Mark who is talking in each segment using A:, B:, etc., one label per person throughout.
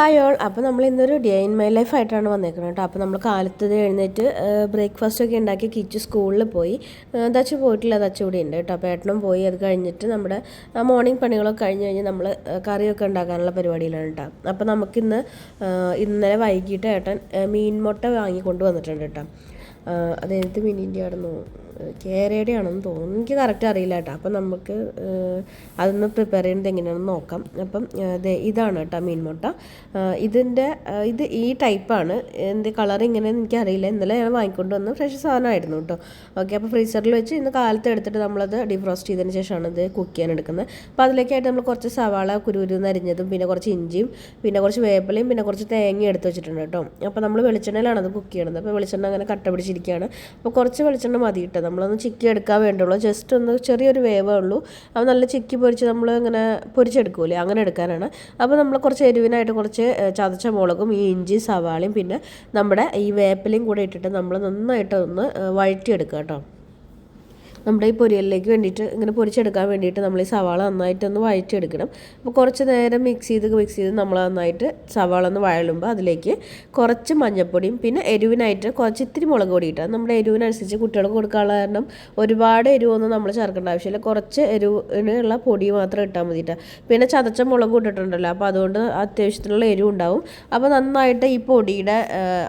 A: Hi all. അപ്പോൾ നമ്മൾ ഇന്നൊരു ഡേ ഇൻ മൈ ലൈഫ് ആയിട്ടാണ് വന്നേക്കുന്നത് കേട്ടോ. അപ്പോൾ നമ്മൾ കാലത്ത് ഇത് എഴുന്നേറ്റ് ബ്രേക്ക്ഫാസ്റ്റ് ഒക്കെ ഉണ്ടാക്കി കിച്ച് സ്കൂളിൽ പോയി. തച്ച് പോയിട്ടില്ല തച്ച് കൂടി ഉണ്ട് കേട്ടോ. അപ്പോൾ ഏട്ടനും പോയി അത് കഴിഞ്ഞിട്ട് നമ്മുടെ മോർണിംഗ് പണികളൊക്കെ കഴിഞ്ഞ് കഴിഞ്ഞ് നമ്മൾ കറിയൊക്കെ ഉണ്ടാക്കാനുള്ള പരിപാടിയിലാണ് കേട്ടോ. അപ്പോൾ നമുക്കിന്ന് ഇന്നലെ വൈകിട്ട് ഏട്ടൻ മീൻ മുട്ട വാങ്ങിക്കൊണ്ട് വന്നിട്ടുണ്ട് കേട്ടോ. അതെഴുത്ത് മീനിന്റെ ആണെന്നോ കേരയുടെ ആണെന്ന് തോന്നുന്നു. എനിക്ക് കറക്റ്റ് അറിയില്ല കേട്ടോ. അപ്പം നമുക്ക് അതൊന്ന് പ്രിപ്പയർ ചെയ്യുന്നത് എങ്ങനെയാണെന്ന് നോക്കാം. അപ്പം ഇതാണ് കേട്ടോ മീൻ മുട്ട. ഇതിന്റെ ഇത് ഈ ടൈപ്പാണ് എന്ത് കളർ ഇങ്ങനെയെന്ന് എനിക്കറിയില്ല ഇന്നലെ ഞാൻ വാങ്ങിക്കൊണ്ട് വന്ന് ഫ്രഷ് സാധനമായിരുന്നു കേട്ടോ. ഓക്കെ അപ്പോൾ ഫ്രീസറിൽ വെച്ച് ഇന്ന് കാലത്ത് എടുത്തിട്ട് നമ്മളത് ഡിഫ്രോസ്റ്റ് ചെയ്തതിന് ശേഷമാണ് ഇത് കുക്ക് ചെയ്യാൻ എടുക്കുന്നത്. അപ്പോൾ അതിലേക്കായിട്ട് നമ്മൾ കുറച്ച് സവാള കുരുരു നരിഞ്ഞതും പിന്നെ കുറച്ച് ഇഞ്ചിയും പിന്നെ കുറച്ച് വേപ്പിലയും പിന്നെ കുറച്ച് തേങ്ങയും എടുത്ത് വെച്ചിട്ടുണ്ട് കേട്ടോ. അപ്പോൾ നമ്മൾ വെളിച്ചെണ്ണയിലാണ് അത് കുക്ക് ചെയ്യണത്. അപ്പോൾ വെളിച്ചെണ്ണ അങ്ങനെ കട്ട പിടിച്ചിരിക്കുകയാണ് അപ്പോൾ കുറച്ച് വെളിച്ചെണ്ണ മതി കിട്ടുക നമ്മളൊന്ന് ചിക്കി എടുക്കാൻ വേണ്ടുള്ളൂ ജസ്റ്റ് ഒന്ന് ചെറിയൊരു വേവേ ഉള്ളൂ. അപ്പോൾ നല്ല ചിക്കി പൊരിച്ച് നമ്മൾ ഇങ്ങനെ പൊരിച്ചെടുക്കൂലേ? അങ്ങനെ എടുക്കാനാണ്. അപ്പോൾ നമ്മൾ കുറച്ച് എരിവിനായിട്ട് കുറച്ച് ചതച്ച മുളകും ഈ ഇഞ്ചി സവാളയും പിന്നെ നമ്മുടെ ഈ വേപ്പിലയും കൂടെ ഇട്ടിട്ട് നമ്മൾ നന്നായിട്ട് ഒന്ന് വഴറ്റിയെടുക്കുക കേട്ടോ. നമ്മുടെ ഈ പൊരിയലിലേക്ക് വേണ്ടിയിട്ട് ഇങ്ങനെ പൊരിച്ചെടുക്കാൻ വേണ്ടിയിട്ട് നമ്മൾ ഈ സവാള നന്നായിട്ടൊന്ന് വഴറ്റിയെടുക്കണം. അപ്പോൾ കുറച്ച് നേരം മിക്സ് ചെയ്ത് മിക്സ് ചെയ്ത് നമ്മൾ നന്നായിട്ട് സവാള ഒന്ന് വഴലുമ്പോൾ അതിലേക്ക് കുറച്ച് മഞ്ഞൾപ്പൊടിയും പിന്നെ എരിവിനായിട്ട് കുറച്ച് ഇത്തിരി മുളക് പൊടി ഇട്ടാൽ നമ്മുടെ എരിവിനനുസരിച്ച് കുട്ടികൾക്ക് കൊടുക്കാനുള്ള കാരണം ഒരുപാട് എരിവൊന്നും നമ്മൾ ചേർക്കേണ്ട ആവശ്യമില്ല. കുറച്ച് എരിവിനുള്ള പൊടി മാത്രം ഇട്ടാൽ മതിയിട്ട് പിന്നെ ചതച്ച മുളക് ഇട്ടിട്ടുണ്ടല്ലോ അപ്പോൾ അതുകൊണ്ട് അത്യാവശ്യത്തിനുള്ള എരിവ് ഉണ്ടാവും അപ്പോൾ നന്നായിട്ട് ഈ പൊടിയുടെ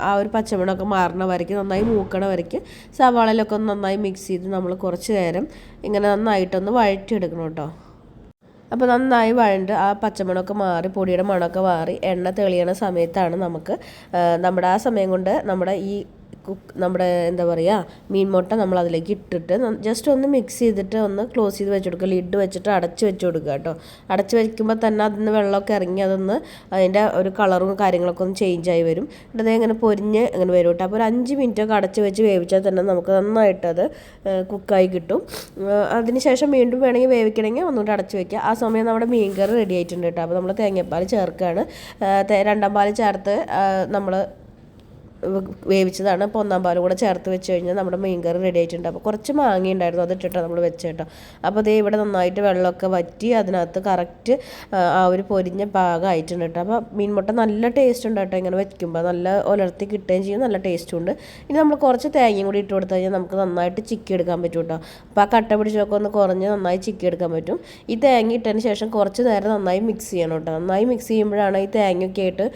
A: ആ ഒരു പച്ചമണമൊക്കെ മാറണ വരയ്ക്ക് നന്നായി മൂക്കണ വരയ്ക്ക് സവാളയിലൊക്കെ ഒന്ന് നന്നായി മിക്സ് ചെയ്ത് നമ്മൾ കുറച്ച് കുറച്ച് നേരം ഇങ്ങനെ നന്നായിട്ടൊന്ന് വഴറ്റിയെടുക്കണം കേട്ടോ. അപ്പോൾ നന്നായി വഴണ്ട് ആ പച്ചമണമൊക്കെ മാറി പൊടിയുടെ മണമൊക്കെ മാറി എണ്ണ തെളിയണ സമയത്താണ് നമുക്ക് നമ്മുടെ ആ സമയം കൊണ്ട് നമ്മുടെ ഈ കുക്ക് നമ്മുടെ എന്താ പറയുക മീൻ മുട്ട നമ്മൾ അതിലേക്ക് ഇട്ടിട്ട് ജസ്റ്റ് ഒന്ന് മിക്സ് ചെയ്തിട്ട് ഒന്ന് ക്ലോസ് ചെയ്ത് വെച്ച് കൊടുക്കുക ലിഡ് വെച്ചിട്ട് അടച്ച് വെച്ച് കൊടുക്കുക കേട്ടോ. അടച്ച് വെക്കുമ്പോൾ തന്നെ അതിൽ നിന്ന് വെള്ളമൊക്കെ ഇറങ്ങി അതൊന്ന് അതിന്റെ ഒരു കളറും കാര്യങ്ങളൊക്കെ ഒന്ന് ചേഞ്ച് ആയി വരും. എന്നിട്ട് ഇങ്ങനെ പൊരിഞ്ഞ് ഇങ്ങനെ വരും കേട്ടോ. അപ്പോൾ ഒരു അഞ്ച് മിനിറ്റൊക്കെ അടച്ച് വെച്ച് വേവിച്ചാൽ തന്നെ നമുക്ക് നന്നായിട്ട് അത് കുക്കായി കിട്ടും. അതിനുശേഷം വീണ്ടും വേണമെങ്കിൽ വേവിക്കണമെങ്കിൽ ഒന്നുകൂടി അടച്ച് വെക്കുക. ആ സമയം നമ്മുടെ മീൻ കറി റെഡി ആയിട്ടുണ്ട് കേട്ടോ. അപ്പോൾ നമ്മൾ തേങ്ങാപ്പാൽ ചേർക്കുകയാണ്. രണ്ടാം പാൽ ചേർത്ത് നമ്മൾ വേവിച്ചതാണ്. അപ്പോൾ ഒന്നാം പാലും കൂടെ ചേർത്ത് വെച്ച് കഴിഞ്ഞാൽ നമ്മുടെ മീൻ കറി റെഡി ആയിട്ടുണ്ട്. അപ്പോൾ കുറച്ച് മാങ്ങ ഉണ്ടായിരുന്നു അത് ഇട്ടിട്ടാണ് നമ്മൾ വെച്ച് കേട്ടോ അപ്പോൾ അതേ ഇവിടെ നന്നായിട്ട് വെള്ളമൊക്കെ വറ്റി അതിനകത്ത് കറക്റ്റ് ആ ഒരു പൊരിഞ്ഞ പാകമായിട്ടുണ്ട് കേട്ടോ അപ്പോൾ മീൻമുട്ട നല്ല ടേസ്റ്റ് ഉണ്ട് കേട്ടോ ഇങ്ങനെ വെക്കുമ്പോൾ നല്ല ഉലർത്തി കിട്ടുകയും ചെയ്യും. നല്ല ടേസ്റ്റും ഉണ്ട്. ഇനി നമ്മൾ കുറച്ച് തേങ്ങയും കൂടി ഇട്ട് കൊടുത്തു കഴിഞ്ഞാൽ നമുക്ക് നന്നായിട്ട് ചിക്കി എടുക്കാൻ പറ്റും കേട്ടോ അപ്പോൾ ആ കട്ട പിടിച്ചൊക്കെ ഒന്ന് കുറഞ്ഞ് നന്നായി ചിക്കി എടുക്കാൻ പറ്റും. ഈ തേങ്ങ ഇട്ടതിന് ശേഷം കുറച്ച് നേരം നന്നായി മിക്സ് ചെയ്യണം കേട്ടോ നന്നായി മിക്സ് ചെയ്യുമ്പോഴാണ് ഈ തേങ്ങയൊക്കെ ആയിട്ട്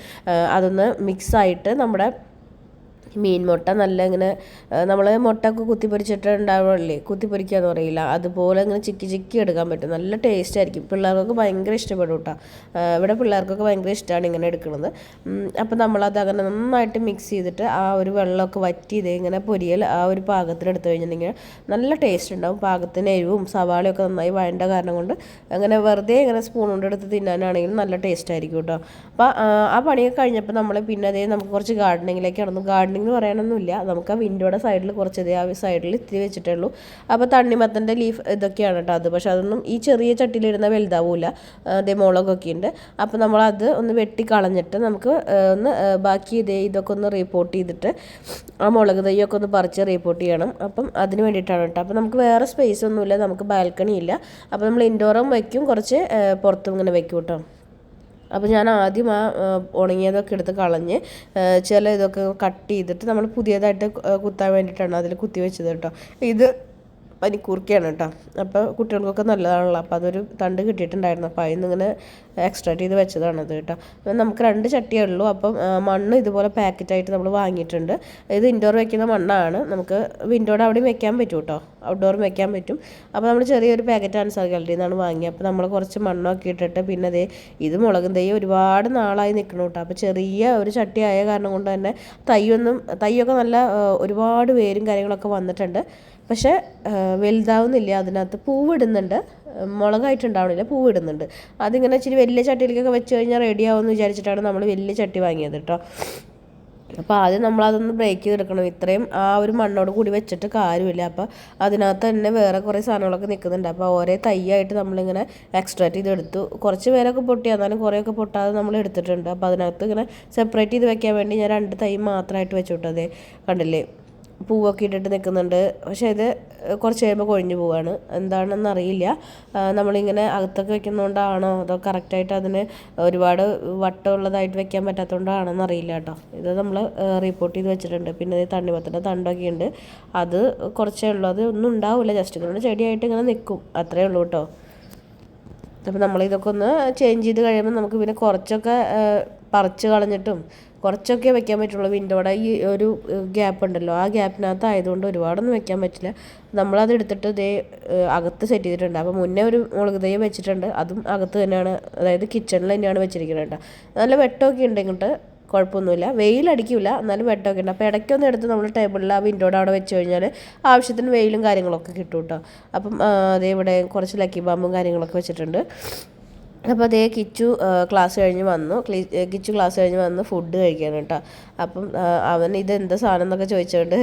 A: അതൊന്ന് മിക്സ് ആയിട്ട് നമ്മുടെ മീൻ മുട്ട നല്ല ഇങ്ങനെ നമ്മൾ മുട്ടയൊക്കെ കുത്തിപ്പൊരിച്ചിട്ട് ഉണ്ടാവുള്ളേ കുത്തിപ്പൊരിക്കുക എന്ന് പറയില്ല. അതുപോലെ ഇങ്ങനെ ചിക്കി ചിക്കി എടുക്കാൻ പറ്റും. നല്ല ടേസ്റ്റ് ആയിരിക്കും. പിള്ളേർക്കൊക്കെ ഭയങ്കര ഇഷ്ടപ്പെടും കേട്ടോ. ഇവിടെ പിള്ളേർക്കൊക്കെ ഭയങ്കര ഇഷ്ടമാണ് ഇങ്ങനെ എടുക്കുന്നത് അപ്പോൾ നമ്മളത് അങ്ങനെ നന്നായിട്ട് മിക്സ് ചെയ്തിട്ട് ആ ഒരു വെള്ളമൊക്കെ വറ്റി ഇതേ ഇങ്ങനെ പൊരിയൽ ആ ഒരു പാകത്തിനെടുത്ത് കഴിഞ്ഞിട്ടുണ്ടെങ്കിൽ നല്ല ടേസ്റ്റ് ഉണ്ടാവും. പാകത്തിന് എരിവും സവാളയൊക്കെ നന്നായി വഴണ്ട കാരണം കൊണ്ട് അങ്ങനെ വെറുതെ ഇങ്ങനെ സ്പൂൺ കൊണ്ട് എടുത്ത് തിന്നാനാണെങ്കിലും നല്ല ടേസ്റ്റ് ആയിരിക്കും കേട്ടോ. അപ്പോൾ ആ പണിയൊക്കെ കഴിഞ്ഞപ്പോൾ നമ്മൾ പിന്നെ അതേ നമുക്ക് കുറച്ച് ഗാർഡനിങ്ങിലേക്ക് നടന്നു ഗാർഡനിങ് എന്ന് പറയണമെന്നില്ല നമുക്ക് ആ വിൻഡോയുടെ സൈഡിൽ കുറച്ച് ആ സൈഡിൽ ഇത്തിരി വെച്ചിട്ടേ ഉള്ളൂ അപ്പോൾ തണ്ണിമത്തന്റെ ലീഫ് ഇതൊക്കെയാണ് കേട്ടോ അത്. പക്ഷേ അതൊന്നും ഈ ചെറിയ ചട്ടിയിലിടുന്ന വലുതാവില്ല അതേ മുളകൊക്കെ ഉണ്ട് അപ്പോൾ നമ്മളത് ഒന്ന് വെട്ടി കളഞ്ഞിട്ട് നമുക്ക് ഒന്ന് ബാക്കി ഇതേ ഇതൊക്കെ ഒന്ന് റിപ്പോർട്ട് ചെയ്തിട്ട് ആ മുളക് തൈയൊക്കെ ഒന്ന് പറിച്ച് റിപ്പോർട്ട് ചെയ്യണം. അപ്പം അതിന് വേണ്ടിയിട്ടാണ് കേട്ടോ അപ്പോൾ നമുക്ക് വേറെ സ്പേസ് ഒന്നുമില്ല. നമുക്ക് ബാൽക്കണി ഇല്ല. അപ്പോൾ നമ്മൾ ഇൻഡോറും വയ്ക്കും കുറച്ച് പുറത്തും ഇങ്ങനെ വയ്ക്കും കേട്ടോ അപ്പോൾ ഞാൻ ആദ്യം ആ ഉണങ്ങിയതൊക്കെ എടുത്ത് കളഞ്ഞ് ചില ഇതൊക്കെ കട്ട് ചെയ്തിട്ട് നമ്മൾ പുതിയതായിട്ട് കുത്താൻ വേണ്ടിയിട്ടാണ് അതിൽ കുത്തി വെച്ചത് കേട്ടോ. ഇത് പനിക്കൂർക്കയാണ് കേട്ടോ. അപ്പോൾ കുട്ടികൾക്കൊക്കെ നല്ലതാണല്ലോ. അപ്പോൾ അതൊരു തണ്ട് കിട്ടിയിട്ടുണ്ടായിരുന്നു. അപ്പോൾ അതിൽ ഇങ്ങനെ എക്സ്ട്രാക്ട് ചെയ്ത് വെച്ചതാണത് കേട്ടോ. നമുക്ക് രണ്ട് ചട്ടിയേ ഉള്ളൂ. അപ്പം മണ്ണ് ഇതുപോലെ പാക്കറ്റായിട്ട് നമ്മൾ വാങ്ങിയിട്ടുണ്ട്. ഇത് ഇൻഡോർ വയ്ക്കുന്ന മണ്ണാണ്. നമുക്ക് വിൻഡോയുടെ അവിടെയും വെക്കാൻ പറ്റും കേട്ടോ. ഔട്ട്ഡോറും വെക്കാൻ പറ്റും. അപ്പോൾ നമ്മൾ ചെറിയൊരു പാക്കറ്റാണ് ഗാലറിയിൽ നിന്നാണ് വാങ്ങിയത് അപ്പോൾ നമ്മൾ കുറച്ച് മണ്ണൊക്കെ ഇട്ടിട്ട് പിന്നെ അതേ ഇത് മുളകും തൈ ഒരുപാട് നാളായി നിൽക്കണം കേട്ടോ അപ്പോൾ ചെറിയ ഒരു ചട്ടി ആയ കാരണം കൊണ്ട് തന്നെ തൈയൊന്നും തൈയൊക്കെ നല്ല ഒരുപാട് വേരും കാര്യങ്ങളൊക്കെ വന്നിട്ടുണ്ട്. പക്ഷേ വലുതാവുന്നില്ല. അതിനകത്ത് പൂവിടുന്നുണ്ട്. മുളകായിട്ടുണ്ടാവണില്ല പൂവിടുന്നുണ്ട്. അതിങ്ങനെ ഇച്ചിരി വലിയ ചട്ടിയിലേക്കൊക്കെ വെച്ച് കഴിഞ്ഞാൽ റെഡിയാവുമെന്ന് വിചാരിച്ചിട്ടാണ് നമ്മൾ വലിയ ചട്ടി വാങ്ങിയത് കേട്ടോ അപ്പോൾ ആദ്യം നമ്മളതൊന്ന് ബ്രേക്ക് ചെയ്തെടുക്കണം. ഇത്രയും ആ ഒരു മണ്ണോട് കൂടി വെച്ചിട്ട് കാര്യമില്ല. അപ്പോൾ അതിനകത്ത് തന്നെ വേറെ കുറേ സാധനങ്ങളൊക്കെ നിൽക്കുന്നുണ്ട് അപ്പോൾ ഓരോ തൈയായിട്ട് നമ്മളിങ്ങനെ എക്സ്ട്രാക്ട് ചെയ്തെടുത്തു. കുറച്ച് പേരൊക്കെ പൊട്ടി എന്നാലും കുറേയൊക്കെ പൊട്ടാതെ നമ്മൾ എടുത്തിട്ടുണ്ട്. അപ്പോൾ അതിനകത്ത് ഇങ്ങനെ സെപ്പറേറ്റ് ചെയ്ത് വെക്കാൻ വേണ്ടി ഞാൻ രണ്ട് തൈ മാത്രമായിട്ട് വെച്ചു വിട്ടതേ കണ്ടില്ലേ? പൂവൊക്കെ ഇട്ടിട്ട് നിൽക്കുന്നുണ്ട്. പക്ഷേ ഇത് കുറച്ച് കഴിയുമ്പോൾ കൊഴിഞ്ഞു പോവാണ്. എന്താണെന്ന് അറിയില്ല. നമ്മളിങ്ങനെ അകത്തൊക്കെ വെക്കുന്നതുകൊണ്ടാണോ അതോ കറക്റ്റായിട്ട് അതിന് ഒരുപാട് വട്ടമുള്ളതായിട്ട് വെക്കാൻ പറ്റാത്തതുകൊണ്ടാണെന്ന് അറിയില്ല കേട്ടോ. ഇത് നമ്മൾ റിപ്പോർട്ട് ചെയ്ത് വെച്ചിട്ടുണ്ട്. പിന്നെ ഈ തണ്ണിമത്തന്റെ തണ്ടൊക്കെ ഉണ്ട്. അത് കുറച്ചേ ഉള്ളൂ. അത് ഒന്നും ഉണ്ടാവില്ല ജസ്റ്റ് ഇങ്ങനെ ചെടിയായിട്ട് ഇങ്ങനെ നിൽക്കും അത്രേ ഉള്ളൂ കേട്ടോ. അപ്പോൾ നമ്മളിതൊക്കെ ഒന്ന് ചേഞ്ച് ചെയ്ത് കഴിയുമ്പോൾ നമുക്ക് പിന്നെ കുറച്ചൊക്കെ പറിച്ച് കളഞ്ഞിട്ടും കുറച്ചൊക്കെ വെക്കാൻ പറ്റുള്ളൂ. വിൻഡോയുടെ ഈ ഒരു ഗ്യാപ്പ് ഉണ്ടല്ലോ. ആ ഗ്യാപ്പിനകത്ത് ആയതുകൊണ്ട് ഒരുപാടൊന്നും വെക്കാൻ പറ്റില്ല. നമ്മളത് എടുത്തിട്ട് ഇതേ അകത്ത് സെറ്റ് ചെയ്തിട്ടുണ്ട്. അപ്പോൾ മുന്നേ ഒരു മുളക് തൈ വെച്ചിട്ടുണ്ട്. അതും അകത്ത് തന്നെയാണ് അതായത് കിച്ചണിൽ തന്നെയാണ് വെച്ചിരിക്കുന്നത് നല്ല വെട്ടമൊക്കെ ഉണ്ടെങ്കിട്ട് കുഴപ്പമൊന്നുമില്ല. വെയിലടിക്കില്ല എന്നാലും വെട്ടമൊക്കെ ഉണ്ട്. അപ്പോൾ ഇടയ്ക്കൊന്ന് എടുത്ത് നമ്മൾ ടേബിളിൽ ആ വിൻഡോയുടെ അവിടെ വെച്ച് കഴിഞ്ഞാൽ ആവശ്യത്തിന് വെയിലും കാര്യങ്ങളൊക്കെ കിട്ടും കേട്ടോ. അപ്പം അതേ ഇവിടെ കുറച്ച് ലക്കി ബാമ്പും കാര്യങ്ങളൊക്കെ വെച്ചിട്ടുണ്ട്. അപ്പോൾ അതേ കിച്ചു ക്ലാസ് കഴിഞ്ഞ് വന്നു. കിച്ചു ക്ലാസ് കഴിഞ്ഞ് വന്ന് ഫുഡ് കഴിക്കാൻ കേട്ടോ. അപ്പം അവൻ ഇത് എന്താ സാധനം എന്നൊക്കെ ചോദിച്ചുകൊണ്ട്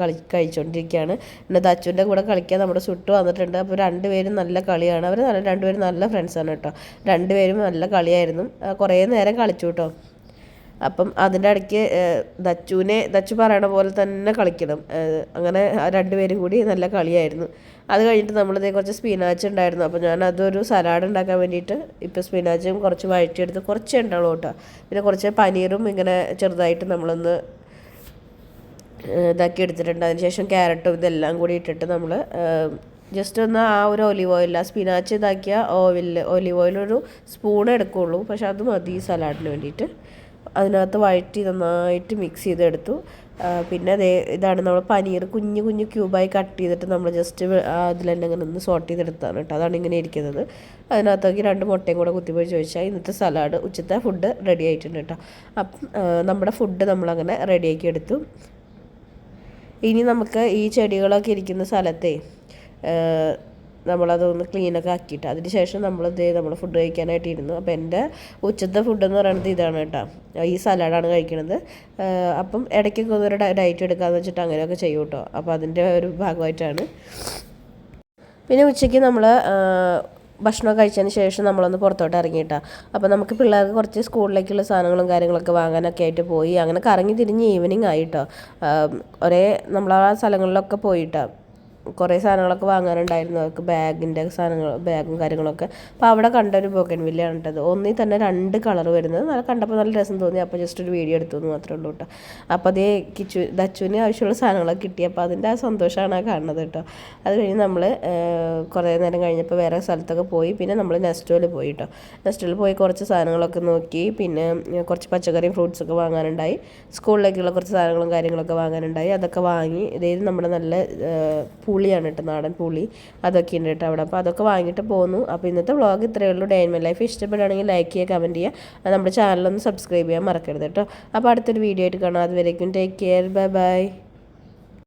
A: കളി കഴിച്ചുകൊണ്ടിരിക്കുകയാണ് പിന്നെ അച്ഛന്റെ കൂടെ കളിക്കാൻ നമ്മുടെ സുട്ട് വന്നിട്ടുണ്ട്. അപ്പോൾ രണ്ടുപേരും നല്ല കളിയാണ്. അവർ നല്ല രണ്ടുപേരും നല്ല ഫ്രണ്ട്സാണ് കേട്ടോ. രണ്ടുപേരും നല്ല കളിയായിരുന്നു. കുറേ നേരം കളിച്ചു കേട്ടോ. അപ്പം അതിന്റെ ഇടയ്ക്ക് ദച്ചുവിനെ ദച്ചു പറയണ പോലെ തന്നെ കളിക്കണം. അങ്ങനെ രണ്ടുപേരും കൂടി നല്ല കളിയായിരുന്നു. അത് കഴിഞ്ഞിട്ട് നമ്മളിതേ കുറച്ച് സ്പിനാച്ച് ഉണ്ടായിരുന്നു. അപ്പോൾ ഞാൻ അതൊരു സലാഡ് ഉണ്ടാക്കാൻ വേണ്ടിയിട്ട് ഇപ്പോൾ സ്പിനാച്ചും കുറച്ച് വഴറ്റിയെടുത്ത് കുറച്ച് ഉണ്ടാവുള്ളൂ കേട്ടോ പിന്നെ കുറച്ച് പനീറും ഇങ്ങനെ ചെറുതായിട്ട് നമ്മളൊന്ന് ഇതാക്കി എടുത്തിട്ടുണ്ട്. അതിനുശേഷം ക്യാരറ്റും ഇതെല്ലാം കൂടി ഇട്ടിട്ട് നമ്മൾ ജസ്റ്റ് ഒന്ന് ആ ഒരു ഒലിവ് ഓയിൽ ആ സ്പിനാച്ച് ഇതാക്കിയ ഓവിൽ ഒലിവ് ഓയിൽ ഒരു സ്പൂൺ എടുക്കുള്ളൂ. പക്ഷെ അത് മതി സലാഡിന് വേണ്ടിയിട്ട്. അതിനകത്ത് വഴറ്റി നന്നായിട്ട് മിക്സ് ചെയ്തെടുത്തു. പിന്നെ അതേ ഇതാണ് നമ്മൾ പനീർ കുഞ്ഞു കുഞ്ഞു ക്യൂബായി കട്ട് ചെയ്തിട്ട് നമ്മൾ ജസ്റ്റ് അതിൽ തന്നെ ഇങ്ങനെ ഒന്ന് സോട്ട് ചെയ്തെടുത്താണ് കേട്ടോ അതാണ് ഇങ്ങനെ ഇരിക്കുന്നത്. അതിനകത്തേക്ക് രണ്ട് മുട്ടയും കൂടെ കുത്തിപ്പോയി ചോദിച്ചാൽ ഇന്നത്തെ സലാഡ് ഉച്ചത്തെ ഫുഡ് റെഡി ആയിട്ടുണ്ട് കേട്ടോ അപ്പം നമ്മുടെ ഫുഡ് നമ്മളങ്ങനെ റെഡിയാക്കി എടുത്തു. ഇനി നമുക്ക് ഈ ചെടികളൊക്കെ ഇരിക്കുന്ന സ്ഥലത്തെ നമ്മളതൊന്ന് ക്ലീനൊക്കെ ആക്കിയിട്ട് അതിന് ശേഷം നമ്മളിത് നമ്മൾ ഫുഡ് കഴിക്കാനായിട്ട് ഇരുന്നു അപ്പോൾ എന്റെ ഉച്ചത്തെ ഫുഡ് എന്ന് പറയുന്നത് ഇതാണ് കേട്ടോ. ഈ സലാഡാണ് കഴിക്കണത്. ഏഹ്, അപ്പം ഇടയ്ക്കൊക്കെ ഒരു ഡയറ്റ് എടുക്കാമെന്ന് വെച്ചിട്ട് അങ്ങനെയൊക്കെ ചെയ്യും കേട്ടോ. അപ്പോൾ അതിന്റെ ഒരു ഭാഗമായിട്ടാണ്. പിന്നെ ഉച്ചയ്ക്ക് നമ്മൾ ഭക്ഷണം കഴിച്ചതിന് ശേഷം നമ്മളൊന്ന് പുറത്തോട്ട് ഇറങ്ങിയിട്ടാ അപ്പോൾ നമുക്ക് പിള്ളേർക്ക് കുറച്ച് സ്കൂളിലേക്കുള്ള സാധനങ്ങളും കാര്യങ്ങളൊക്കെ വാങ്ങാനൊക്കെ ആയിട്ട് പോയി. അങ്ങനെ കറങ്ങി തിരിഞ്ഞ് ഈവനിങ് ആയിട്ടോ ഒരേ നമ്മൾ ആ സ്ഥലങ്ങളിലൊക്കെ പോയിട്ടാ കുറേ സാധനങ്ങളൊക്കെ വാങ്ങാനുണ്ടായിരുന്നു. അവർക്ക് ബാഗിന്റെ സാധനങ്ങൾ ബാഗും കാര്യങ്ങളൊക്കെ. അപ്പോൾ അവിടെ കണ്ട ഒരു ബോക്കൻ വില്ലയാണ് കേട്ടത് ഒന്നിൽ തന്നെ രണ്ട് കളർ വരുന്നത്. നല്ല കണ്ടപ്പോൾ നല്ല രസം തോന്നി. അപ്പോൾ ജസ്റ്റ് ഒരു വീഡിയോ എടുത്തു എന്ന് മാത്രമേ ഉള്ളൂ കേട്ടോ. അപ്പോൾ അതേ കിച്ചു ദച്ചുവിന് ആവശ്യമുള്ള സാധനങ്ങളൊക്കെ കിട്ടി. അപ്പോൾ അതിന്റെ ആ സന്തോഷമാണ് ആ കാണുന്നത് കേട്ടോ. അത് കഴിഞ്ഞ് നമ്മൾ കുറേ നേരം കഴിഞ്ഞപ്പോൾ വേറെ സ്ഥലത്തൊക്കെ പോയി. പിന്നെ നമ്മൾ നെസ്റ്റോയിൽ പോയി കേട്ടോ. നെസ്റ്റോയിൽ പോയി കുറച്ച് സാധനങ്ങളൊക്കെ നോക്കി. പിന്നെ കുറച്ച് പച്ചക്കറിയും ഫ്രൂട്ട്സൊക്കെ വാങ്ങാനുണ്ടായി. സ്കൂളിലേക്കുള്ള കുറച്ച് സാധനങ്ങളും കാര്യങ്ങളൊക്കെ വാങ്ങാനുണ്ടായി. അതൊക്കെ വാങ്ങി. ഇതായത് നമ്മുടെ നല്ല ആ, പുളിയാണ് കേട്ടോ നാടൻ പുളി. അതൊക്കെ ഉണ്ട് കേട്ടോ അവിടെ. അപ്പോൾ അതൊക്കെ വാങ്ങിയിട്ട് പോന്നു. അപ്പോൾ ഇന്നത്തെ വ്ളോഗ് ഇത്രയേ ഉള്ളൂ. ഡേ മൈ ലൈഫ് ഇഷ്ടപ്പെടുകയാണെങ്കിൽ ലൈക്ക് ചെയ്യുക കമന്റ് ചെയ്യുക. നമ്മുടെ ചാനലൊന്ന് സബ്സ്ക്രൈബ് ചെയ്യാൻ മറക്കരുത് കേട്ടോ അപ്പോൾ അടുത്തൊരു വീഡിയോ ആയിട്ട് കാണാം. അതുവരേക്കും ടേക്ക് കെയർ. Bye bye.